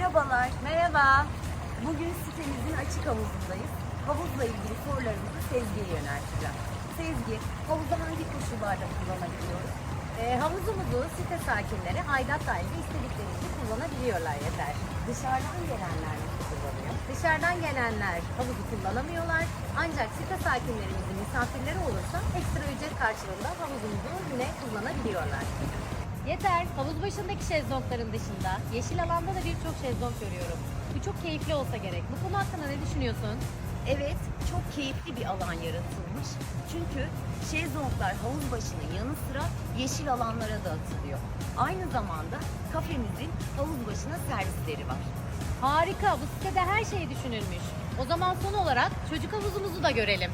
Merhabalar. Merhaba. Bugün sitemizin açık havuzundayız. Havuzla ilgili sorularımızı Sezgi'ye yönelteceğim. Sezgi, havuzda hangi koşullarda kullanabiliyoruz? Ee, havuzumuzu site sakinleri aidat dahilinde istedikleri gibi kullanabiliyorlar yeter. Dışarıdan gelenler nasıl kullanıyor? Dışarıdan gelenler havuzu kullanamıyorlar. Ancak site sakinlerimizin misafirleri olursa ekstra ücret karşılığında havuzumuzu yine kullanabiliyorlar. Yeter. Havuz başındaki şezlongların dışında yeşil alanda da birçok şezlong görüyorum. Bu çok keyifli olsa gerek. Bu konu hakkında ne düşünüyorsun? Evet, çok keyifli bir alan yaratılmış. Çünkü şezlonglar havuz başının yanı sıra yeşil alanlara da atılıyor. Aynı zamanda kafemizin havuz başına servisleri var. Harika, bu sitede her şey düşünülmüş. O zaman son olarak çocuk havuzumuzu da görelim.